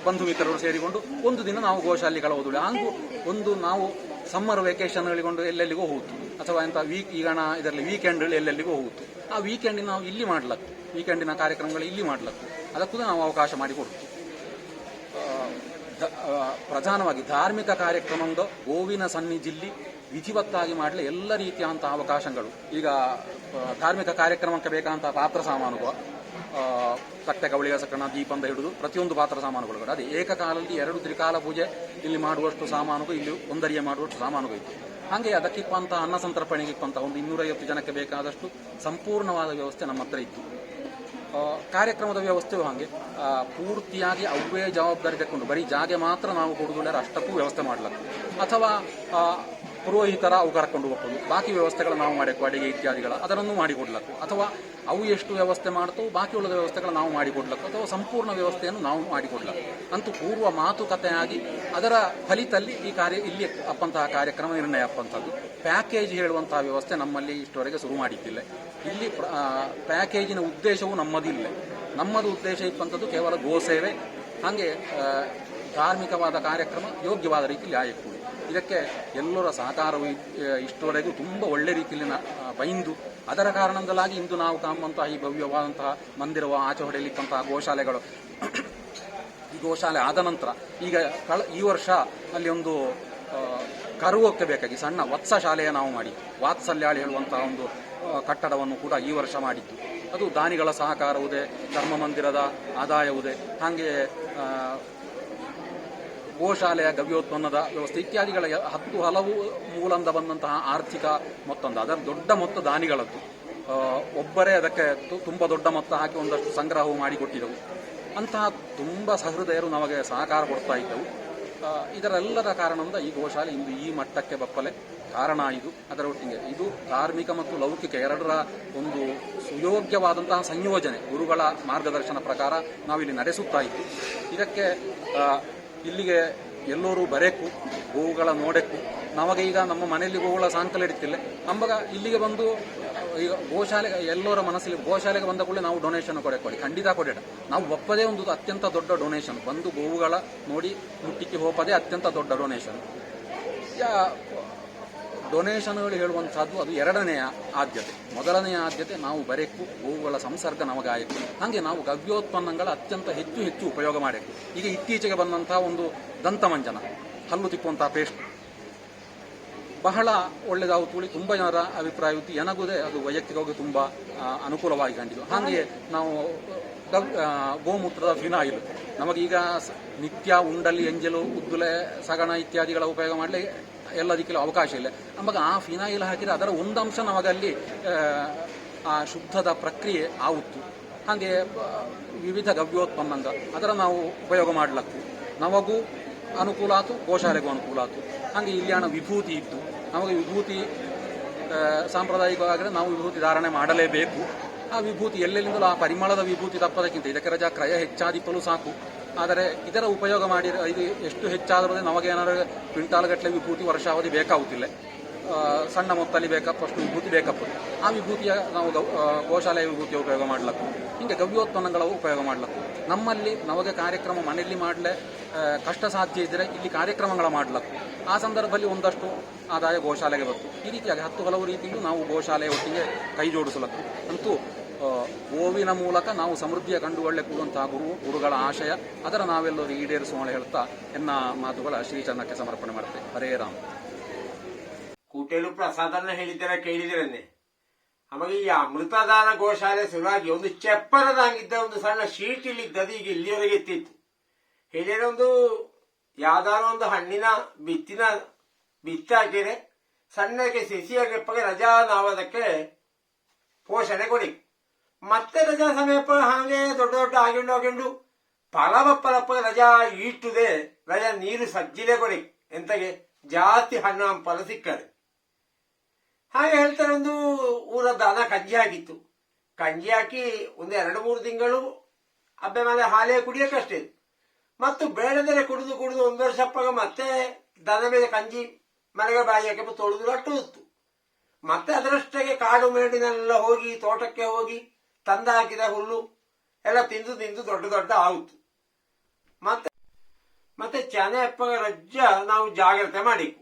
ಬಂಧು ಮಿತ್ರರು ಸೇರಿಕೊಂಡು ಒಂದು ದಿನ ನಾವು ಗೋಶಾಲೆಗಳ ಓದುಳಿ. ಹಾಗೂ ಒಂದು ನಾವು ಸಮ್ಮರ್ ವೆಕೇಶನ್ ಹೇಳಿಕೊಂಡು ಎಲ್ಲೆಲ್ಲಿಗೂ ಹೋಗುತ್ತು ಅಥವಾ ಎಂಥ ವೀಕ್ ಈಗ ಇದರಲ್ಲಿ ವೀಕೆಂಡ್ ಎಲ್ಲೆಲ್ಲಿಗೂ ಹೋಗುತ್ತು ಆ ವೀಕೆಂಡ್ ನಾವು ಇಲ್ಲಿ ಮಾಡ್ಲಕ್ಕು. ವೀಕೆಂಡಿನ ಕಾರ್ಯಕ್ರಮಗಳು ಇಲ್ಲಿ ಮಾಡ್ಲಕ್ಕು. ಅದಕ್ಕೂ ನಾವು ಅವಕಾಶ ಮಾಡಿಕೊಡ್ತೀವಿ. ಪ್ರಧಾನವಾಗಿ ಧಾರ್ಮಿಕ ಕಾರ್ಯಕ್ರಮದ ಗೋವಿನ ಸನ್ನಿಧಿಯಲ್ಲಿ ವಿಧಿವತ್ತಾಗಿ ಮಾಡಲಿ ಎಲ್ಲ ರೀತಿಯಾದಂತಹ ಅವಕಾಶಗಳು. ಈಗ ಧಾರ್ಮಿಕ ಕಾರ್ಯಕ್ರಮಕ್ಕೆ ಬೇಕಾದಂತಹ ಪಾತ್ರ ಸಾಮಾನುಗಳು ತಟ್ಟೆ ಕವಳಿಯ ಸಕ್ಕಣ ದೀಪಂದ ಹಿಡಿದು ಪ್ರತಿಯೊಂದು ಪಾತ್ರ ಸಾಮಾನುಗಳು ಕೂಡ. ಅದೇ ಏಕಕಾಲದಲ್ಲಿ ಎರಡು ತ್ರಿಕಾಲ ಪೂಜೆ ಇಲ್ಲಿ ಮಾಡುವಷ್ಟು ಸಾಮಾನುಗಳು, ಇಲ್ಲಿ ಒಂದರಿಯ ಮಾಡುವಷ್ಟು ಸಾಮಾನುಗಳು ಇತ್ತು. ಹಾಗೆ ಅದಕ್ಕಿಪ್ಪಂಥ ಅನ್ನ ಸಂತರ್ಪಣೆಗಿಪ್ಪಂಥ ಒಂದು ಇನ್ನೂರೈವತ್ತು ಜನಕ್ಕೆ ಬೇಕಾದಷ್ಟು ಸಂಪೂರ್ಣವಾದ ವ್ಯವಸ್ಥೆ ನಮ್ಮ ಹತ್ರ ಇತ್ತು. ಕಾರ್ಯಕ್ರಮದ ವ್ಯವಸ್ಥೆಯು ಹಾಗೆ. ಪೂರ್ತಿಯಾಗಿ ಅವೇ ಜವಾಬ್ದಾರಿ ತಗೊಂಡು ಬರೀ ಜಾಗೆ ಮಾತ್ರ ನಾವು ಕೊಡುವುದಿಲ್ಲ ಅಷ್ಟಕ್ಕೂ ವ್ಯವಸ್ಥೆ ಮಾಡಲಾಗ್ತದೆ ಅಥವಾ ಪುರೋಹಿತರ ಅವು ಕರ್ಕೊಂಡು ಹೋಗ್ಬೋದು ಬಾಕಿ ವ್ಯವಸ್ಥೆಗಳು ನಾವು ಮಾಡಬೇಕು ಅಡಿಗೆ ಇತ್ಯಾದಿಗಳ ಅದನ್ನು ಮಾಡಿಕೊಡ್ಲಕ್ಕು ಅಥವಾ ಅವು ಎಷ್ಟು ವ್ಯವಸ್ಥೆ ಮಾಡ್ತವು, ಬಾಕಿ ಉಳಿದ ವ್ಯವಸ್ಥೆಗಳು ನಾವು ಮಾಡಿಕೊಡ್ಲಕ್ಕು ಅಥವಾ ಸಂಪೂರ್ಣ ವ್ಯವಸ್ಥೆಯನ್ನು ನಾವು ಮಾಡಿಕೊಡ್ಲಕ್ಕು ಅಂತೂ ಪೂರ್ವ ಮಾತುಕತೆಯಾಗಿ ಅದರ ಫಲಿತಲ್ಲಿ ಈ ಕಾರ್ಯ ಇಲ್ಲಿ ಅಪ್ಪಂತಹ ಕಾರ್ಯಕ್ರಮ ನಿರ್ಣಯ ಅಪ್ಪಂಥದ್ದು. ಪ್ಯಾಕೇಜ್ ಹೇಳುವಂತಹ ವ್ಯವಸ್ಥೆ ನಮ್ಮಲ್ಲಿ ಇಷ್ಟವರೆಗೆ ಶುರು ಮಾಡಿದ್ದಿಲ್ಲ. ಇಲ್ಲಿ ಪ್ಯಾಕೇಜಿನ ಉದ್ದೇಶವು ನಮ್ಮದಿಲ್ಲ. ನಮ್ಮದು ಉದ್ದೇಶ ಇಪ್ಪಂಥದ್ದು ಕೇವಲ ಗೋಸೇವೆ. ಹಾಗೆ ಧಾರ್ಮಿಕವಾದ ಕಾರ್ಯಕ್ರಮ ಯೋಗ್ಯವಾದ ರೀತಿಯಲ್ಲಿ ಆಯಕ್ಕೂ ಇದಕ್ಕೆ ಎಲ್ಲರ ಸಹಕಾರವು ಇಷ್ಟವರೆಗೂ ತುಂಬ ಒಳ್ಳೆ ರೀತಿಯಲ್ಲಿ ಬೈಂದು. ಅದರ ಕಾರಣದಿಂದಾಗಿ ಇಂದು ನಾವು ಕಾಣುವಂತಹ ಈ ಭವ್ಯವಾದಂತಹ ಮಂದಿರವ ಆಚೆ ಹೊಡೆಯಲಿಕ್ಕಂತಹ ಗೋಶಾಲೆಗಳು. ಈ ಗೋಶಾಲೆ ಆದ ನಂತರ ಈಗ ಈ ವರ್ಷ ಅಲ್ಲಿ ಒಂದು ಕರು ಬೇಕಾಗಿ, ಸಣ್ಣ ವತ್ಸ ಶಾಲೆಯ ನಾವು ಮಾಡಿ ವಾತ್ಸಲ್ಯಾಳಿ ಹೇಳುವಂತಹ ಒಂದು ಕಟ್ಟಡವನ್ನು ಕೂಡ ಈ ವರ್ಷ ಮಾಡಿದ್ದು. ಅದು ದಾನಿಗಳ ಸಹಕಾರವುದೇ, ಧರ್ಮ ಮಂದಿರದ ಆದಾಯವುದೇ. ಹಾಗೆ ಗೋಶಾಲೆಯ ಗವ್ಯೋತ್ಪನ್ನದ ವ್ಯವಸ್ಥೆ ಇತ್ಯಾದಿಗಳ ಹತ್ತು ಹಲವು ಮೂಲಂದ ಬಂದಂತಹ ಆರ್ಥಿಕ ಮೊತ್ತೊಂದು. ಅದರ ದೊಡ್ಡ ಮೊತ್ತ ದಾನಿಗಳದ್ದು. ಒಬ್ಬರೇ ಅದಕ್ಕೆ ತುಂಬಾ ದೊಡ್ಡ ಮೊತ್ತ ಹಾಕಿ ಒಂದಷ್ಟು ಸಂಗ್ರಹವು ಮಾಡಿಕೊಟ್ಟಿದ್ದವು ಅಂತಹ ತುಂಬ ಸಹೃದಯರು ನಮಗೆ ಸಹಕಾರ ಕೊಡ್ತಾ ಇದ್ದವು. ಇದರೆಲ್ಲದ ಕಾರಣದಿಂದ ಈ ಗೋಶಾಲೆ ಇಂದು ಈ ಮಟ್ಟಕ್ಕೆ ಬಪ್ಪಲೆ. ಕಾರಣ ಇದು. ಅದರ ಒಟ್ಟಿಗೆ ಇದು ಧಾರ್ಮಿಕ ಮತ್ತು ಲೌಕಿಕ ಎರಡರ ಒಂದು ಸುಯೋಗ್ಯವಾದಂತಹ ಸಂಯೋಜನೆ. ಗುರುಗಳ ಮಾರ್ಗದರ್ಶನ ಪ್ರಕಾರ ನಾವಿಲ್ಲಿ ನಡೆಸುತ್ತಾ ಇದ್ದು ಇದಕ್ಕೆ ಇಲ್ಲಿಗೆ ಎಲ್ಲರೂ ಬರೇಕು ಗೋವುಗಳ ನೋಡಕ್ಕು ನಮಗೆ ಈಗ ನಮ್ಮ ಮನೆಯಲ್ಲಿ ಗೋವುಗಳ ಸಾಂಕಲ ಇಡ್ತಿಲ್ಲ ನಮಗ ಇಲ್ಲಿಗೆ ಬಂದು, ಈಗ ಗೋಶಾಲೆ ಎಲ್ಲರ ಮನಸ್ಸಲ್ಲಿ ಗೋಶಾಲೆಗೆ ಬಂದ ಕೂಡಲೇ ನಾವು ಡೊನೇಷನ್ ಕೊಡಿ ಖಂಡಿತ ಕೊಡೋಣ ನಾವು ಒಪ್ಪದೇ ಒಂದು ಅತ್ಯಂತ ದೊಡ್ಡ ಡೊನೇಷನ್ ಬಂದು ಗೋವುಗಳ ನೋಡಿ ಮುಟ್ಟಿಕ್ಕೆ ಹೋಪದೇ ಅತ್ಯಂತ ದೊಡ್ಡ ಡೊನೇಷನ್ ಡೊನೇಷನ್ಗಳು ಹೇಳುವಂತಹದ್ದು ಅದು ಎರಡನೆಯ ಆದ್ಯತೆ. ಮೊದಲನೆಯ ಆದ್ಯತೆ ನಾವು ಬರೆಕು, ಗೋವುಗಳ ಸಂಸರ್ಗ ನಮಗಾಯಿತು. ಹಾಗೆ ನಾವು ಗವ್ಯೋತ್ಪನ್ನಗಳ ಅತ್ಯಂತ ಹೆಚ್ಚು ಹೆಚ್ಚು ಉಪಯೋಗ ಮಾಡಬೇಕು ಈಗ ಇತ್ತೀಚೆಗೆ ಬಂದಂತಹ ಒಂದು ದಂತಮಂಜನ, ಹಲ್ಲು ತಿಕ್ಕುವಂತಹ ಪೇಸ್ಟ್. ಬಹಳ ಒಳ್ಳೆಯದಾವು ತುಳಿ ತುಂಬ ಜನರ ಅಭಿಪ್ರಾಯ ಇತ್ತು ನನಗುದೇ ಅದು ವೈಯಕ್ತಿಕವಾಗಿ ತುಂಬ ಅನುಕೂಲವಾಗಿ ಕಂಡಿದ್ದು ಹಾಗೆ ನಾವು ಗೋಮೂತ್ರದ ಫಿನಾಯಿಲ್. ನಮಗೀಗ ನಿತ್ಯ ಉಂಡಲ್ಲಿ, ಎಂಜಲು, ಉದ್ದುಲೆ, ಸಗಣ ಇತ್ಯಾದಿಗಳ ಉಪಯೋಗ ಮಾಡಲಿ ಎಲ್ಲದಕ್ಕೆಲ್ಲ ಅವಕಾಶ ಇಲ್ಲ. ನಮಗೆ ಆ ಫಿನಾಯಿಲ್ ಹಾಕಿದ್ರೆ ಅದರ ಒಂದಂಶ ನಮಗಲ್ಲಿ ಆ, ಶುದ್ಧದ ಪ್ರಕ್ರಿಯೆ ಆವುತ್ತು. ಹಾಗೆ ವಿವಿಧ ಗವ್ಯೋತ್ಪನ್ನಂಗ. ಅದರ ನಾವು ಉಪಯೋಗ ಮಾಡ್ಲಕ್ಕು. ನಮಗೂ ಅನುಕೂಲ ಆಯ್ತು ಗೋಶಾಲೆಗೂ ಅನುಕೂಲ ಆಯ್ತು ಹಾಗೆ ಇಲ್ಲಿ ಹಣ ವಿಭೂತಿ ಇತ್ತು ನಮಗೆ ವಿಭೂತಿ ಸಾಂಪ್ರದಾಯಿಕವಾಗಿದ್ರೆ ನಾವು ವಿಭೂತಿ ಧಾರಣೆ ಮಾಡಲೇಬೇಕು. ಆ ವಿಭೂತಿ ಎಲ್ಲೆಲ್ಲಿಂದಲೂ ಆ ಪರಿಮಳದ ವಿಭೂತಿ ತಪ್ಪದಕ್ಕಿಂತ ಇದಕ್ಕೆ ರಜಾ ಕ್ರಯ ಹೆಚ್ಚಾದಿಪ್ಪಲು ಸಾಕು. ಆದರೆ ಇದರ ಉಪಯೋಗ ಮಾಡಿ ಇದು ಎಷ್ಟು ಹೆಚ್ಚಾದರೂ ನಮಗೆ ಏನಾದರೂ ಕ್ವಿಂಟಾಲ್ ಗಟ್ಟಲೆ ವಿಭೂತಿ ವರ್ಷಾವಧಿ ಬೇಕಾಗುತ್ತಿಲ್ಲ. ಸಣ್ಣ ಮೊತ್ತಲ್ಲಿ ಬೇಕಪ್ಪಷ್ಟು ವಿಭೂತಿ ಬೇಕಪ್ಪ ಆ ವಿಭೂತಿಯ ನಾವು ಗೋಶಾಲೆಯ ವಿಭೂತಿಯ ಉಪಯೋಗ ಮಾಡ್ಲಕ್ಕು. ಹಿಂಗೆ ಗವ್ಯೋತ್ಪನ್ನಗಳ ಉಪಯೋಗ ಮಾಡ್ಲಕ್ಕು. ನಮ್ಮಲ್ಲಿ ನಮಗೆ ಕಾರ್ಯಕ್ರಮ ಮನೆಯಲ್ಲಿ ಮಾಡಲೇ ಕಷ್ಟ ಸಾಧ್ಯ ಇದ್ದರೆ ಇಲ್ಲಿ ಕಾರ್ಯಕ್ರಮಗಳ ಮಾಡ್ಲಕ್ಕು. ಆ ಸಂದರ್ಭದಲ್ಲಿ ಒಂದಷ್ಟು ಆದಾಯ ಗೋಶಾಲೆಗೆ ಬರುತ್ತೆ ಈ ರೀತಿಯಾಗಿ ಹತ್ತು ಹಲವು ರೀತಿಯಲ್ಲೂ ನಾವು ಗೋಶಾಲೆಯ ಒಟ್ಟಿಗೆ ಕೈ ಜೋಡಿಸಲಕ್ಕು. ಅಂತೂ ಗೋವಿನ ಮೂಲಕ ನಾವು ಸಮೃದ್ಧಿಯ ಕಂಡುಕೊಳ್ಳೆ ಕೂಡುವಂತಹ ಗುರು, ಗುರುಗಳ ಆಶಯ, ಅದರ ನಾವೆಲ್ಲರೂ ಈಡೇರಿಸುವ ಹೇಳ್ತಾ ಎನ್ನ ಮಾತುಗಳ ಶ್ರೀಚರಣಕ್ಕೆ ಸಮರ್ಪಣೆ ಮಾಡ್ತೇವೆ ಹರೇ ರಾಮ್. ಕೂಟೇಲು ಪ್ರಸಾದನ್ನ ಹೇಳಿದ್ದೀರ ಕೇಳಿದಿರನ್ನೇ. ನಮಗೆ ಈ ಅಮೃತದಾನ ಗೋಶಾಲೆ ಶುರುವಾಗಿ ಒಂದು ಚಪ್ಪರದಾಗಿದ್ದ ಒಂದು ಸಣ್ಣ ಶೀಟ್ ಇಲ್ಲಿದ್ದದು ಈಗ ಇಲ್ಲಿವರೆಗೆ ಎತ್ತಿತ್ತು. ಹೇಳಿದ್ರೆ ಒಂದು ಯಾವ್ದಾದ್ರು ಒಂದು ಹಣ್ಣಿನ ಬಿತ್ತಿನ ಬಿತ್ತ ಸಣ್ಣಕ್ಕೆ ಸಸಿಯಾಗೆಪ್ಪಗೆ ರಜಾ ನಾವು ಅದಕ್ಕೆ ಪೋಷಣೆ ಕೊಡಿ. ಮತ್ತೆ ರಜಾ ಸಮಯಪ್ಪ, ಹಾಗೆ ದೊಡ್ಡ ದೊಡ್ಡ ಆಗಿಂಡು ಆಗಿಂಡು ಫಲವಪ್ಪಲಪ್ಪ ರಜಾ ಈಟುದೆ, ರಜಾ ನೀರು ಸಜ್ಜಿಲೆ ಕೊಡಿ ಎಂತಗೆ ಜಾಸ್ತಿ ಹಣ್ಣು ಹಂಪಲ ಸಿಕ್ಕದೆ ಹಾಗೆ ಹೇಳ್ತಾರೆ ಒಂದು ಊರ ದನ ಕಂಜಿ ಆಗಿತ್ತು ಕಂಜಿ ಹಾಕಿ ಒಂದು ಎರಡು ಮೂರು ತಿಂಗಳು ಅಬ್ಬೆ ಮೇಲೆ ಹಾಲೇ ಕುಡಿಯೋಕಷ್ಟೇ ಮತ್ತು ಬೇಡದರೆ ಕುಡಿದು ಕುಡಿದು ಒಂದು ವರ್ಷಪ್ಪಾಗ ಮತ್ತೆ ದನ ಮೇಲೆ ಕಂಜಿ ಮನೆಗೆ ಬಾಯಿಗೆ ತೊಳೆದು ಅಟ್ಟು ಮತ್ತೆ ಅದರಷ್ಟಕ್ಕೆ ಕಾಡು ಮೇಡಿನೆಲ್ಲ ಹೋಗಿ, ತೋಟಕ್ಕೆ ಹೋಗಿ ತಂದ ಹಾಕಿದ ಹುಲ್ಲು ಎಲ್ಲ ತಿಂದು ತಿಂದು ದೊಡ್ಡ ದೊಡ್ಡ ಆಯಿತು ಮತ್ತೆ ಮತ್ತೆ ಚನೆ ಅಪ್ಪ ರಜ್ಜ ನಾವು ಜಾಗ್ರತೆ ಮಾಡಿಕು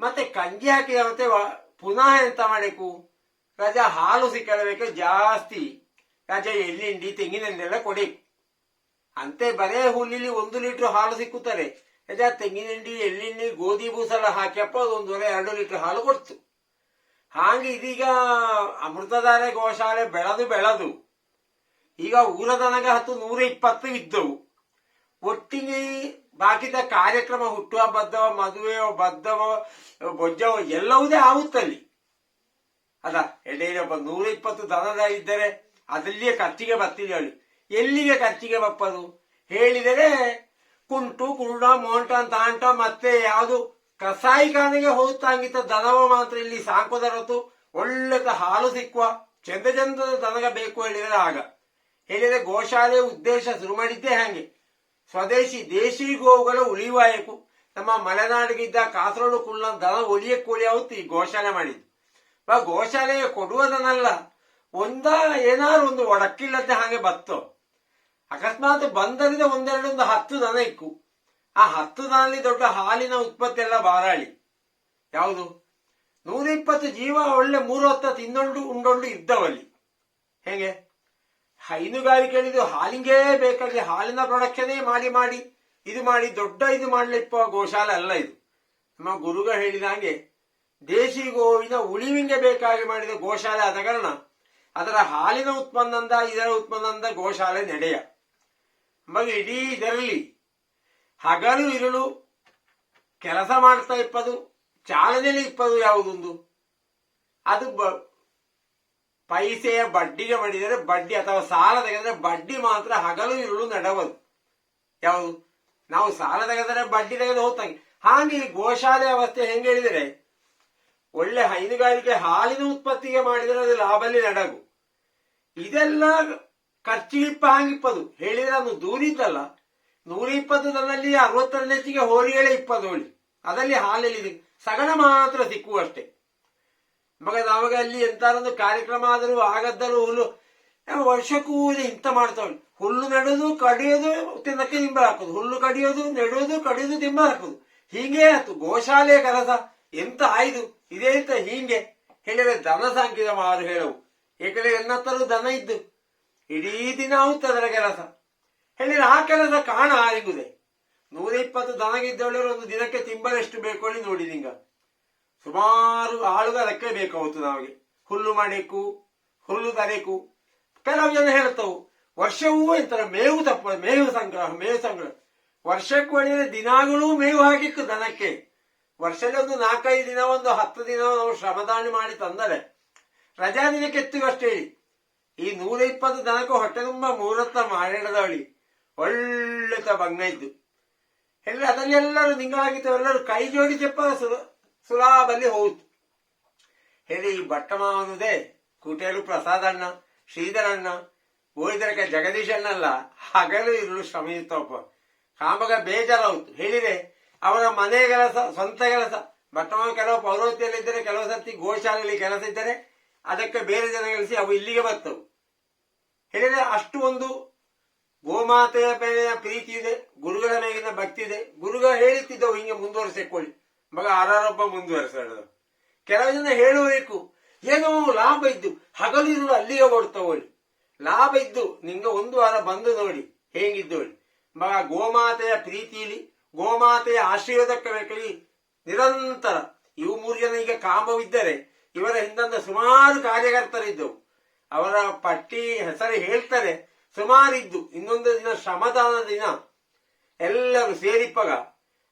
ಮತ್ತೆ ಕಂಜಿ ಹಾಕಿದ ಮತ್ತೆ ಪುನಃ ಎಂತ ಮಾಡಿಕು ರಜ ಹಾಲು ಸಿಕ್ಕಬೇಕು ಜಾಸ್ತಿ. ರಜ ಎಲ್ಲಿಂಡಿ ತೆಂಗಿನೆಣ್ಣೆಲ್ಲ ಕೊಡಬೇಕು ಅಂತೆ ಬರೇ ಹುಲ್ಲಿಲಿ ಒಂದು ಲೀಟರ್ ಹಾಲು ಸಿಕ್ಕುತ್ತಾರೆ ರಜ ತೆಂಗಿನೆಂಡಿ ಎಳ್ಳಿಂಡಿ ಗೋಧಿ, ಬೂಸಲ ಹಾಕಿಯಪ್ಪ ಅದೊಂದು ಎರಡು ಲೀಟರ್ ಹಾಲು ಕೊಡ್ತು. ಹಾಗೆ ಇದೀಗ ಅಮೃತಧಾರೆ ಗೋಶಾಲೆ ಬೆಳೆದು ಬೆಳೆದು, ಈಗ ಊರದನಗ ಹತ್ತು ನೂರ ಇಪ್ಪತ್ತು ಇದ್ದವು. ಒಟ್ಟಿಗೆ ಬಾಕಿದ ಕಾರ್ಯಕ್ರಮ ಹುಟ್ಟುಹಬ್ಬದ್ದವ ಮದುವೆಯೋ ಬದ್ಧವೋ ಬೊಜ್ಜವೋ ಎಲ್ಲವುದೇ ಆಗುತ್ತಲ್ಲಿ. ಅದ ಒಬ್ಬ ನೂರ ಇಪ್ಪತ್ತು ದನದ ಇದ್ದರೆ ಅದಲ್ಲಿಯೇ ಖರ್ಚಿಗೆ ಬರ್ತಿದೆ ಹೇಳಿ. ಎಲ್ಲಿಗೆ ಖರ್ಚಿಗೆ ಬಪ್ಪದು? ಹೇಳಿದರೆ ಕುಂಟು, ಕುರುಡ, ಮೋಂಟ, ತಾಂಟ, ಮತ್ತೆ ಯಾವುದು? ಕಸಾಯಿಖಾನೆಗೆ ಹೋಗುತ್ತಾಂಗಿತ್ತ ದನವ ಮಾತ್ರ ಇಲ್ಲಿ ಸಾಕೋದರತು ಒಳ್ಳೆತ ಹಾಲು ಸಿಕ್ಕುವ ಚಂದ ಚಂದದ ದನಗ ಬೇಕು ಹೇಳಿದರೆ ಆಗ. ಹೇಳಿದರೆ ಗೋಶಾಲೆ ಉದ್ದೇಶ ಶುರು ಮಾಡಿದ್ದೇ ಹಾಗೆ ಸ್ವದೇಶಿ ದೇಶಿ ಗೋವುಗಳ ಉಳಿವಾಯಕು ನಮ್ಮ ಮಲೆನಾಡಿಗಿದ್ದ ಕಾಸರೋಡು ಕುಳ್ಳ ದನ ಒಲಿಯಕ್ಕೆ ಉಳಿಯಾವತ್ತು ಈ ಗೋಶಾಲೆ ಮಾಡಿದ್ದು. ಬಾ ಗೋಶಾಲೆಗೆ ಕೊಡುವುದನ್ನಲ್ಲ ಒಂದ ಏನಾದ್ರು ಒಂದು ಒಡಕ್ಕಿಲ್ಲದೆ ಹಾಗೆ ಬತ್ತೋ. ಅಕಸ್ಮಾತ್ ಬಂದರಿಂದ ಒಂದೆರಡು ಒಂದು ಹತ್ತು ದನ ಇಕ್ಕು. ಆ ಹತ್ತು ದನಲ್ಲಿ ದೊಡ್ಡ ಹಾಲಿನ ಉತ್ಪತ್ತಿ ಎಲ್ಲ ಬಾರಾಳಿ. ಯಾವುದು? ನೂರ ಇಪ್ಪತ್ತು ಜೀವ ಒಳ್ಳೆ ಮೂರು ಹೊತ್ತ ತಿನ್ನೊಂಡು, ಉಂಡೊಂಡು ಇದ್ದವಲ್ಲಿ. ಹೇಗೆ? ಹೈನುಗಾರಿಕೆ ಹೇಳಿದ್ದು ಹಾಲಿಗೆ ಬೇಕಾಗಿ ಹಾಲಿನ ಪ್ರೊಡಕ್ಷನೇ ಮಾಡಿ ಮಾಡಿ, ಇದು ಮಾಡಿ, ದೊಡ್ಡ ಇದು ಮಾಡ್ಲಿಪ್ಪ ಗೋಶಾಲೆ ಅಲ್ಲ ಇದು. ನಮ್ಮ ಗುರುಗ ಹೇಳಿದ ಹಾಗೆ, ದೇಶಿ ಗೋವಿನ ಉಳಿವಿಗೆ ಬೇಕಾಗಿ ಮಾಡಿದ ಗೋಶಾಲೆ ಆದ ಕಾರಣ, ಅದರ ಹಾಲಿನ ಉತ್ಪನ್ನದ, ಇದರ ಉತ್ಪನ್ನದ ಗೋಶಾಲೆ ನಡೆಯ. ಇಡೀ ಇದರಲ್ಲಿ ಹಗಲು ಇರುಳು ಕೆಲಸ ಮಾಡ್ತಾ ಇಪ್ಪದು, ಚಾಲನೆಯಲ್ಲಿ ಇಪ್ಪದು ಯಾವುದೊಂದು? ಅದು ಪೈಸೆಯ ಬಡ್ಡಿಗೆ ಮಾಡಿದರೆ ಬಡ್ಡಿ ಅಥವಾ ಸಾಲ ತೆಗೆದರೆ ಬಡ್ಡಿ ಮಾತ್ರ ಹಗಲು ಇರುಳು ನಡವದು. ಯಾವುದು? ನಾವು ಸಾಲ ತೆಗೆದರೆ ಬಡ್ಡಿ ತೆಗೆದು ಹೋಗ್ತಾಗೆ. ಹಾಗೆ ಗೋಶಾಲೆ ಅವಸ್ಥೆ ಹೆಂಗೆ ಹೇಳಿದರೆ, ಒಳ್ಳೆ ಹೈನುಗಾರಿಕೆ ಹಾಲಿನ ಉತ್ಪತ್ತಿಗೆ ಮಾಡಿದರೆ ಅದು ಲಾಭಲ್ಲಿ ನಡಗು. ಇದೆಲ್ಲ ಖರ್ಚಿಗಿಪ್ಪ ಹಾಂಗಿಪ್ಪದು. ಹೇಳಿದ್ರೆ ಅದು ದೂರಿದ್ದಲ್ಲ. ನೂರ ಇಪ್ಪತ್ತು ದನಲ್ಲಿ ಅರವತ್ತರಲ್ಲಿ ಹೆಚ್ಚಿಗೆ ಹೋರಿಗಳೇ ಇಪ್ಪತ್ತು ಹೋಳಿ ಅದರಲ್ಲಿ ಹಾಲಲ್ಲಿ ಸಗಣ ಮಾತ್ರ ಸಿಕ್ಕುವಷ್ಟೇ ಮಗ ನಮಗೆ ಅಲ್ಲಿ ಎಂತಾರೊಂದು ಕಾರ್ಯಕ್ರಮ ಆದರೂ ಆಗದ್ದರೂ ಹುಲ್ಲು ವರ್ಷಕ್ಕೂ ಇಂಥ ಮಾಡ್ತಾವೆ ಹುಲ್ಲು ನೆಡೋದು, ಕಡಿಯೋದು, ತಿನ್ನಕ್ಕೆ ತಿಂಬ ಹಾಕೋದು. ಹುಲ್ಲು ಕಡಿಯೋದು, ನೆಡೋದು, ಕಡಿಯೋದು ತಿಂಬ ಹಾಕೋದು. ಹೀಗೆ ಆಯ್ತು. ಗೋಶಾಲೆ ಕೆಲಸ ಎಂತ ಆಯ್ದು? ಇದೇ ಅಂತ ಹೀಗೆ. ಹೇಳಿದ್ರೆ ದನ ಸಾಂಕಿದ ಮಾರು ಹೇಳವು. ಏಕೆಂದ್ರೆ ಎನ್ನತ್ತರೂ ದನ ಇದ್ದು, ಇಡೀ ದಿನ ಆಗುತ್ತೆ ಅದರ ಕೆಲಸ. ಹೇಳಿದ್ರೆ ಆ ಕೆಲಸ ಕಾಣ ಆರಿಗುದೆ ನೂರ ಇಪ್ಪತ್ತು ದನಗಿದ್ದವಳು ಒಂದು ದಿನಕ್ಕೆ ತಿಂಬಲೆಷ್ಟು ಬೇಕು ಹೇಳಿ ನೋಡಿ ನಿಂಗ. ಸುಮಾರು ಆಳುಗ ಅದಕ್ಕೆ ಬೇಕಾಗುತ್ತೆ ನಮಗೆ. ಹುಲ್ಲು ಮಾಡಬೇಕು ಹುಲ್ಲು ತರಬೇಕು. ಕೆಲವು ಜನ ಹೇಳ್ತಾವು. ವರ್ಷವೂ ಎಂತರ ಮೇವು ತಪ್ಪ, ಮೇವು ಸಂಗ್ರಹ ಮೇವು ಸಂಗ್ರಹ. ವರ್ಷಕ್ಕೆ ಹೇಳಿದ್ರೆ ದಿನಾಗಳೂ ಮೇವು ಹಾಕಿಕ್ಕು ದನಕ್ಕೆ. ವರ್ಷದಲ್ಲಿ ಒಂದು ನಾಲ್ಕೈದು ದಿನ, ಒಂದು ಹತ್ತು ದಿನ ನಾವು ಶ್ರಮದಾನ ಮಾಡಿ ತಂದರೆ. ರಜಾ ದಿನಕ್ಕೆ ಎತ್ತಿಗೂ ಅಷ್ಟೇ ಹೇಳಿ. ಈ ನೂರ ಇಪ್ಪತ್ತು ದನಕ್ಕೂ ಹೊಟ್ಟೆ ತುಂಬ ಮೂರತ್ತ ಮಾಡಿಡದವಳಿ. ಒಳ್ಳೆತ ಭಂಗ ಇದ್ದು. ಎಲ್ಲ ಅದನ್ನೆಲ್ಲರೂ ನಿಂಗಳಾಗಿದ್ದವೆಲ್ಲರೂ ಕೈ ಜೋಡಿ ಚೆಪ್ಪ ಸುಲಾಭಲ್ಲಿ ಹೋಯ್ತು. ಹೇಳಿ ಈ ಭಟ್ಟಮಾವನುದೇ ಕುಟೇರು ಪ್ರಸಾದಣ್ಣ ಶ್ರೀಧರಣ್ಣ ಗೋಳಿದರಕ್ಕೆ ಜಗದೀಶ್ ಅಣ್ಣಲ್ಲ, ಹಗಲು ಇರಲು ಶ್ರಮ ಇತ್ತಪ್ಪ ಕಾಮಗ ಬೇಜಾರಾಯ್ತು. ಹೇಳಿದೆ ಅವರ ಮನೆ ಕೆಲಸ, ಸ್ವಂತ ಕೆಲಸ. ಭಟ್ಟಮಾವ ಕೆಲವು ಪೌರೋಹಿತ್ಯಲ್ಲಿದ್ದರೆ, ಕೆಲವು ಸರ್ತಿ ಗೋಶಾಲೆಯಲ್ಲಿ ಕೆಲಸ ಇದ್ದರೆ, ಅದಕ್ಕೆ ಬೇರೆ ಜನ ಗಳಿಸಿ ಅವು ಇಲ್ಲಿಗೆ ಬರ್ತವು ಹೇಳಿದ್ರೆ ಅಷ್ಟು ಒಂದು ಗೋಮಾತೆಯ ಮೇಲಿನ ಪ್ರೀತಿ ಇದೆ, ಗುರುಗಳ ಮೇಲಿನ ಭಕ್ತಿ ಇದೆ. ಗುರುಗ ಹೇಳುತ್ತಿದ್ದವು, ಹಿಂಗೆ ಮುಂದುವರಿಸಿಕೊಳ್ಳಿ ಮಗ ಆರಾರೊಬ್ಬ ಮುಂದುವರಿಸಿದ ಕೆಲವು ಜನ ಹೇಳಬೇಕು ಏನೋ ಲಾಭ ಇದ್ದು, ಹಗಲಿರುಳು ಅಲ್ಲಿಗೆ ಓಡ್ತವಳಿ ಲಾಭ ಇದ್ದು, ನಿಂಗೆ ಒಂದು ವಾರ ಬಂದು ನೋಡಿ ಹೇಗಿದ್ದವಳಿ ಮಗ ಗೋಮಾತೆಯ ಪ್ರೀತಿಲಿ, ಗೋಮಾತೆಯ ಆಶೀರ್ವಾದಕ್ಕೆ ಬೇಕಲ್ಲಿ ನಿರಂತರ. ಇವು ಮೂರು ಜನ ಈಗ ಕಾಮವಿದ್ದರೆ, ಇವರ ಹಿಂದಂದ ಸುಮಾರು ಕಾರ್ಯಕರ್ತರಿದ್ದವು. ಅವರ ಪಟ್ಟಿ ಹೆಸರು ಹೇಳ್ತಾರೆ ಸುಮಾರಿದ್ದು. ಇನ್ನೊಂದು ದಿನ ಶ್ರಮದಾನ ದಿನ. ಎಲ್ಲರೂ ಸೇರಿಪ್ಪಗ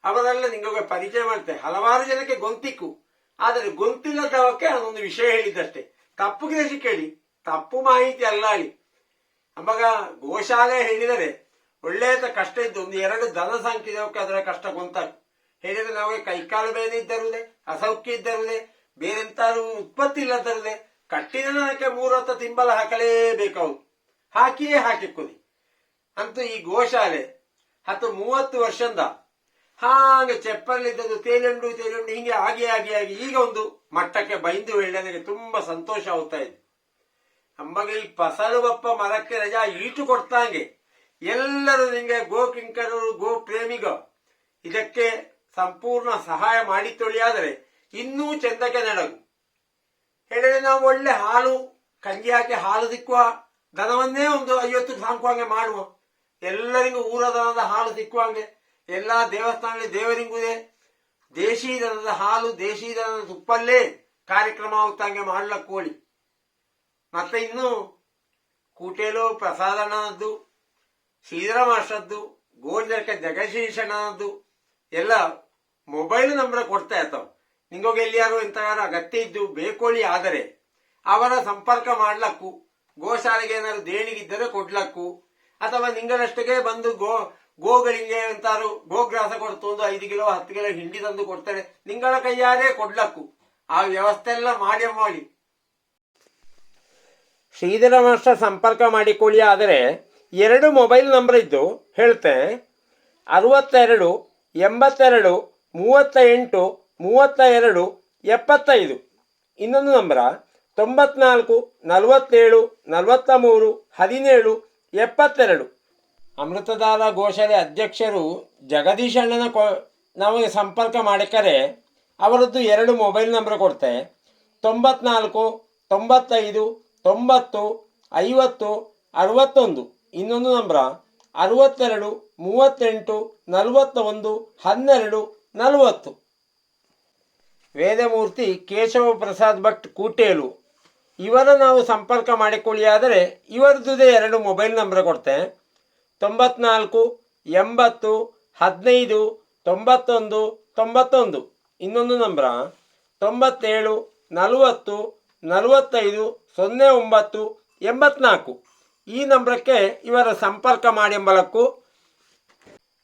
ಅವರೆಲ್ಲ ನಿಮಗೆ ಪರಿಚಯ ಮಾಡ್ತಾರೆ. ಹಲವಾರು ಜನಕ್ಕೆ ಗೊಂತಿಕ್ಕು. ಆದರೆ ಗೊಂತಿಲ್ಲದವಕ್ಕೆ ಅದೊಂದು ವಿಷಯ ಹೇಳಿದ್ದಷ್ಟೇ. ತಪ್ಪು ಕೇಳಿ ಕೇಳಿ. ತಪ್ಪು ಮಾಹಿತಿ ಅಲ್ಲ ಅಲ್ಲಿ. ಅವಾಗ ಗೋಶಾಲೆ ಹೇಳಿದರೆ, ಒಳ್ಳೆಯದ ಕಷ್ಟ ಇದ್ದು ಒಂದು ಎರಡು ದನ ಸಾಕಿದವಕ್ಕೆ ಅದರ ಕಷ್ಟ ಗೊಂತಾಗ ಹೇಳಿದ್ರೆ ನಮಗೆ ಕೈಕಾಲು ಬೇನೆ ಇದ್ದರುದೇ ಅಸೌಖ್ಯ ಇದ್ದರುದೇ ಬೇರೆಂತಾರು ಉತ್ಪತ್ತಿ ಇಲ್ಲದರುವುದೇ ಕಟ್ಟಿದ ನನಗೆ ಮೂರು ಹೊತ್ತ ತಿಂಬಲ ಹಾಕಲೇಬೇಕಾವು ಹಾಕಿಯೇ ಹಾಕಿ ಕೊನಿ ಅಂತೂ ಈ ಗೋಶಾಲೆ ಹತ್ತು ಮೂವತ್ತು ವರ್ಷದಿಂದ ಹಾಗೆ ಚೆಪ್ಪಲ್ಲಿದ್ದದ್ದು ತೇಲುಂಡು ತೇಲುಂಡು, ಹಿಂಗೆ ಆಗಿ ಆಗಿ ಆಗಿ ಈಗ ಒಂದು ಮಟ್ಟಕ್ಕೆ ಬೈಂದು ವೇಳೆ ನನಗೆ ತುಂಬಾ ಸಂತೋಷ ಆಗ್ತಾ ಇದೆ. ಅಮ್ಮಗೆ ಈ ಬಪ್ಪ ಮರಕ್ಕೆ ರಜಾ ಈಟು ಕೊಡ್ತಾಂಗೆ. ಎಲ್ಲರೂ ನಿಂಗೆ ಗೋ ಕಿಂಕರರು, ಗೋ ಪ್ರೇಮಿಗ, ಇದಕ್ಕೆ ಸಂಪೂರ್ಣ ಸಹಾಯ ಮಾಡಿ ತೊಳಿಯಾದರೆ ಇನ್ನೂ ಚಂದಕ್ಕೆ ನಡಗು ಹೇಳಿದ್ರೆ ನಾವು ಒಳ್ಳೆ ಹಾಲು, ಕಂಜಿ ಹಾಕಿ ಹಾಲು ಸಿಕ್ಕುವ ದನವನ್ನೇ ಒಂದು ಐವತ್ತು ಸಾಂಕುವಂಗೆ ಮಾಡುವ? ಎಲ್ಲರಿಗೂ ಊರ ದನದ ಹಾಲು ಸಿಕ್ಕುವಂಗೆ ಎಲ್ಲಾ ದೇವಸ್ಥಾನದಲ್ಲಿ ದೇವರಿಂಗುದೇ ದೇಶೀ ದನದ ಹಾಲು ದೇಶೀ ದನದ ತುಪ್ಪಲ್ಲೇ ಕಾರ್ಯಕ್ರಮ ಮಾಡಲ ಕೋಳಿ. ಮತ್ತೆ ಇನ್ನು ಕೂಟೇಲು ಪ್ರಸಾದನದ್ದು, ಶ್ರೀಧರ ಮಾಸ್ಟರ್ದು, ಗೋರ್ಜರ್ಕ ಜಗಶೀಷಣದ್ದು ಎಲ್ಲ ಮೊಬೈಲ್ ನಂಬರ್ ಕೊಡ್ತಾ ಇರ್ತಾವ. ನಿಂಗೋಗಿ ಎಲ್ಲಿಯಾರು ಇಂತಗಾರ ಅಗತ್ಯ ಇದ್ದು ಬೇಕೋಳಿ ಆದರೆ ಅವರ ಸಂಪರ್ಕ ಮಾಡ್ಲಕ್ಕು ಗೋಶಾಲೆಗೆ ಏನಾದ್ರು ದೇಣಿಗಿದ್ದರೆ ಕೊಡ್ಲಕ್ಕು. ಅಥವಾ ನಿಂಗಳಷ್ಟಕ್ಕೆ ಬಂದು ಗೋ, ಗೋಗಳಿಗೆ ಅಂತಾರು ಗೋಗ್ರಾಸ ಕೊಡ್ತು ಒಂದು ಐದು ಕಿಲೋ, ಹತ್ತು ಕಿಲೋ ಹಿಂಡಿ ತಂದು ಕೊಡ್ತಾರೆ ನಿಂಗಳ ಕೈಯಾರೆ ಕೊಡ್ಲಕ್ಕು. ಆ ವ್ಯವಸ್ಥೆ ಎಲ್ಲ ಮಾಡಿ ಮಾಡಿ. ಶ್ರೀಧರ ಮಾಸ್ಟರ್ ಸಂಪರ್ಕ ಮಾಡಿಕೊಳ್ಳಿ ಆದರೆ ಎರಡು ಮೊಬೈಲ್ ನಂಬರ್ ಇದ್ದು ಹೇಳ್ತೆ. ಅರವತ್ತೆರಡು, ಎಂಬತ್ತೆರಡು ಮೂವತ್ತ ಎಂಟು ಮೂವತ್ತ ಎರಡು ಎಪ್ಪತ್ತೈದು. ಇನ್ನೊಂದು ನಂಬರ? ತೊಂಬತ್ನಾಲ್ಕು, ನಲವತ್ತೇಳು ನಲವತ್ತ ಮೂರು ಹದಿನೇಳು, ಎಪ್ಪತ್ತೆರಡು. ಅಮೃತದಾರ ಘೋಷಾಲೆ ಅಧ್ಯಕ್ಷರು ಜಗದೀಶಣ್ಣನ ಕೊ ನಮಗೆ ಸಂಪರ್ಕ ಮಾಡಿಕರೆ ಅವರದ್ದು ಎರಡು ಮೊಬೈಲ್ ನಂಬರ್ ಕೊಡ್ತೆ. ತೊಂಬತ್ನಾಲ್ಕು, ತೊಂಬತ್ತೈದು, ತೊಂಬತ್ತು, ಐವತ್ತು, ಅರವತ್ತೊಂದು. ಇನ್ನೊಂದು ನಂಬರ, ಅರವತ್ತೆರಡು, ಮೂವತ್ತೆಂಟು ನಲವತ್ತ ಒಂದು ಹನ್ನೆರಡು, ನಲವತ್ತು. ವೇದಮೂರ್ತಿ ಕೇಶವ ಪ್ರಸಾದ್ ಭಟ್ ಕೂಟೇಲು. ಇವರ ನಾವು ಸಂಪರ್ಕ ಮಾಡಿಕೊಳ್ಳಿ ಆದರೆ ಇವರದ್ದೇ ಎರಡು ಮೊಬೈಲ್ ನಂಬರ್ ಕೊಡ್ತೆ. ತೊಂಬತ್ನಾಲ್ಕು, ಎಂಬತ್ತು, ಹದಿನೈದು, ತೊಂಬತ್ತೊಂದು ತೊಂಬತ್ತೊಂದು. ಇನ್ನೊಂದು ನಂಬರ. ತೊಂಬತ್ತೇಳು, ನಲವತ್ತು, ನಲವತ್ತೈದು, ಸೊನ್ನೆ ಒಂಬತ್ತು, ಎಂಬತ್ನಾಲ್ಕು. ಈ ನಂಬರಕ್ಕೆ ಇವರ ಸಂಪರ್ಕ ಮಾಡಿ ಎಂಬಲಕ್ಕೂ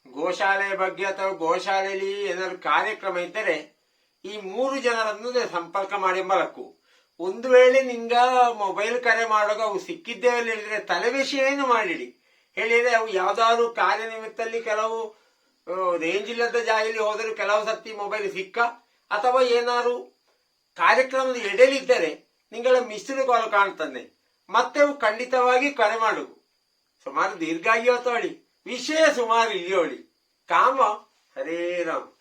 ಗೋಶಾಲೆ ಬಗ್ಗೆ ಅಥವಾ ಗೋಶಾಲೆಯಲ್ಲಿ ಏನಾದರೂ ಕಾರ್ಯಕ್ರಮ ಇದ್ದರೆ ಈ ಮೂರು ಜನರನ್ನು ಸಂಪರ್ಕ ಮಾಡಿ ಎಂಬಲಕ್ಕು ಒಂದು ವೇಳೆ ನಿಂಗ ಮೊಬೈಲ್ ಕರೆ ಮಾಡುವಾಗ ಅವು ಸಿಕ್ಕಿದ್ದೇ ಹೇಳಿದ್ರೆ ತಲೆಬಿಸಿ ಏನು ಮಾಡಿಡಿ ಹೇಳಿದ್ರೆ ಅವು ಯಾವ್ದಾದ್ರು ಕಾರ್ಯನಿಮಿತ್ತಲ್ಲಿ ಕೆಲವು ರೇಂಜ್ ಇಲ್ಲದ ಜಾಗದಲ್ಲಿ ಹೋದರೂ ಕೆಲವು ಸತಿ ಮೊಬೈಲ್ ಸಿಕ್ಕ. ಅಥವಾ ಏನಾದ್ರು ಕಾರ್ಯಕ್ರಮದ ಎಡೆಲಿದ್ದರೆ ನಿಂಗಳ ಮಿಸ್ಡ್ ಕಾಲ್ ಕಾಣ್ತಾನೆ ಮತ್ತೆ ಅವು ಖಂಡಿತವಾಗಿ ಕರೆ ಮಾಡು ಸುಮಾರು ದೀರ್ಘ ಹೊತ್ತೋಳಿ ವಿಷಯ ಸುಮಾರು ಇಲ್ಲಿಯೋಳಿ ಕಾಮ ಹರೇ ರಾಮ್.